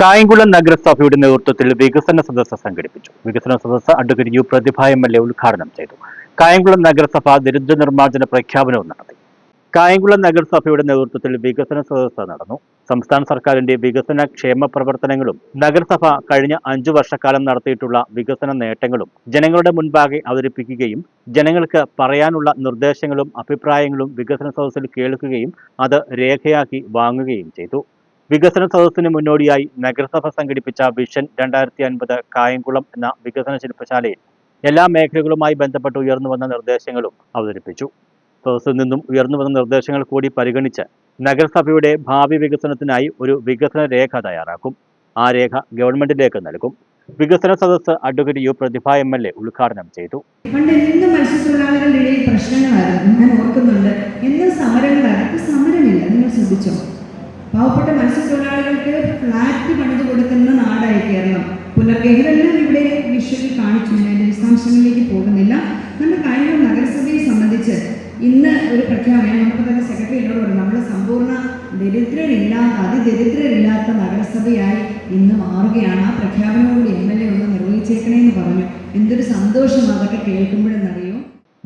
കായംകുളം നഗരസഭയുടെ നേതൃത്വത്തിൽ വികസന സദസ്സ് സംഘടിപ്പിച്ചു. വികസന സദസ്സ് advocate U Prathibha M L A ഉദ്ഘാടനം ചെയ്തു. കായംകുളം നഗരസഭ ദരിദ്ര നിർമ്മാർജന പ്രഖ്യാപനവും നടത്തി. കായംകുളം നഗരസഭയുടെ നേതൃത്വത്തിൽ വികസന സദസ്സ് നടന്നു. സംസ്ഥാന സർക്കാരിന്റെ വികസന ക്ഷേമ പ്രവർത്തനങ്ങളും നഗരസഭ കഴിഞ്ഞ അഞ്ചു വർഷക്കാലം നടത്തിയിട്ടുള്ള വികസന നേട്ടങ്ങളും ജനങ്ങളുടെ മുൻപാകെ അവതരിപ്പിക്കുകയും ജനങ്ങൾക്ക് പറയാനുള്ള നിർദ്ദേശങ്ങളും അഭിപ്രായങ്ങളും വികസന സദസ്സിൽ കേൾക്കുകയും അത് രേഖയാക്കി വാങ്ങുകയും ചെയ്തു. വികസന സദസ്സിന് മുന്നോടിയായി നഗരസഭ സംഘടിപ്പിച്ച വിഷൻ രണ്ടായിരത്തി അൻപത് കായംകുളം എന്ന വികസന ശില്പശാലയിൽ എല്ലാ മേഖലകളുമായി ബന്ധപ്പെട്ട് ഉയർന്നു വന്ന നിർദ്ദേശങ്ങളും അവതരിപ്പിച്ചു. സദസ്സിൽ നിന്നും ഉയർന്നു വന്ന നിർദ്ദേശങ്ങൾ കൂടി പരിഗണിച്ച് നഗരസഭയുടെ ഭാവി വികസനത്തിനായി ഒരു വികസന രേഖ തയ്യാറാക്കും. ആ രേഖ ഗവൺമെന്റിലേക്ക് നൽകും. വികസന സദസ്സ് advocate U Prathibha M L A ഉദ്ഘാടനം ചെയ്തു. പണ്ട് എന്നും മത്സ്യത്തൊഴിലാളികളുടെ പ്രശ്നങ്ങളായിരുന്നു? ഞാൻ ഓർക്കുന്നുണ്ട്. എന്ന് സമരങ്ങളായിരുന്നു സമരമില്ല. നിങ്ങൾ ശ്രദ്ധിച്ചോ? പാവപ്പെട്ട മത്സ്യത്തൊഴിലാളികൾക്ക് ഫ്ലാറ്റ് പണിത് കൊടുക്കുന്ന നാടായി കേരളം. പുനർഗഹിതെല്ലാം ഇവിടെ വിഷ്വലിൽ കാണിച്ചു ഞാൻ അതിന്റെ വിശദാംശങ്ങളിലേക്ക് പോകുന്നില്ല. നമ്മുടെ കായംകുളം നഗരസഭയെ സംബന്ധിച്ച് ഇന്ന് ഒരു പ്രഖ്യാപനം. നമുക്ക് തന്നെ സെക്രട്ടറി എന്നോട് പറഞ്ഞു നമ്മൾ സമ്പൂർണ ദരിദ്രരില്ലാത്ത അതിദരിദ്രരില്ലാത്ത നഗരസഭയായി ഇന്ന് മാറുകയാണ്. ആ പ്രഖ്യാപനവുകൂടി എം എൽ എ ഒന്ന് നിർവഹിച്ചേക്കണേന്ന് പറഞ്ഞു. എന്തൊരു സന്തോഷം അതൊക്കെ കേൾക്കുമ്പോഴെന്നറിയോ?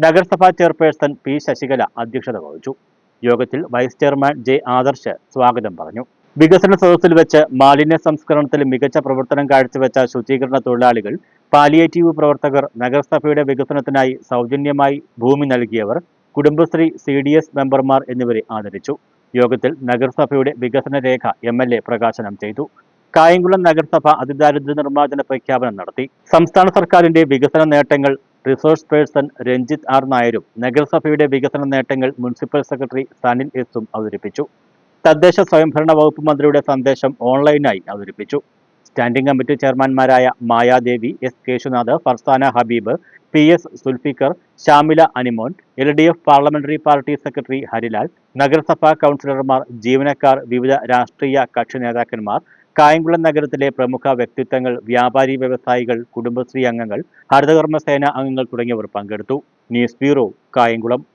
നഗരസഭാ ചെയർപേഴ്സൺ പി ശശികല അധ്യക്ഷത വഹിച്ചു. യോഗത്തിൽ വൈസ് ചെയർമാൻ ജെ ആദർശ് സ്വാഗതം പറഞ്ഞു. വികസന സദസ്സിൽ വെച്ച് മാലിന്യ സംസ്കരണത്തിൽ മികച്ച പ്രവർത്തനം കാഴ്ചവെച്ച ശുചീകരണ തൊഴിലാളികൾ പാലിയേറ്റീവ് പ്രവർത്തകർ നഗരസഭയുടെ വികസനത്തിനായി സൗജന്യമായി ഭൂമി നൽകിയവർ കുടുംബശ്രീ സി ഡി എസ് മെമ്പർമാർ എന്നിവരെ ആദരിച്ചു. യോഗത്തിൽ നഗരസഭയുടെ വികസന രേഖ എം എൽ എ പ്രകാശനം ചെയ്തു. കായംകുളം നഗരസഭ അതിദാരിദ്ര്യ നിർമ്മാർജന പ്രഖ്യാപനം നടത്തി. സംസ്ഥാന സർക്കാരിന്റെ വികസന നേട്ടങ്ങൾ റിസോഴ്സ് പേഴ്സൺ രഞ്ജിത്ത് ആർ നായരും നഗരസഭയുടെ വികസന നേട്ടങ്ങൾ മുനിസിപ്പൽ സെക്രട്ടറി സനിൽ എസും അവതരിപ്പിച്ചു. തദ്ദേശ സ്വയംഭരണ വകുപ്പ് മന്ത്രിയുടെ സന്ദേശം ഓൺലൈനായി അവതരിപ്പിച്ചു. Standing committee ചെയർമാൻമാരായ Mayadevi S Keshunath Farsana Habeeb P S Sulfikar Shamila Animon L D F parliamentary party secretary Harilal നഗരസഭാ കൗൺസിലർമാർ ജീവനക്കാർ വിവിധ രാഷ്ട്രീയ കക്ഷി നേതാക്കന്മാർ കായംകുളം നഗരത്തിലെ പ്രമുഖ വ്യക്തിത്വങ്ങൾ വ്യാപാരി വ്യവസായികൾ കുടുംബശ്രീ അംഗങ്ങൾ ഹരിതകർമ്മസേന അംഗങ്ങൾ തുടങ്ങിയവർ പങ്കെടുത്തു. News bureau Kayamkulam.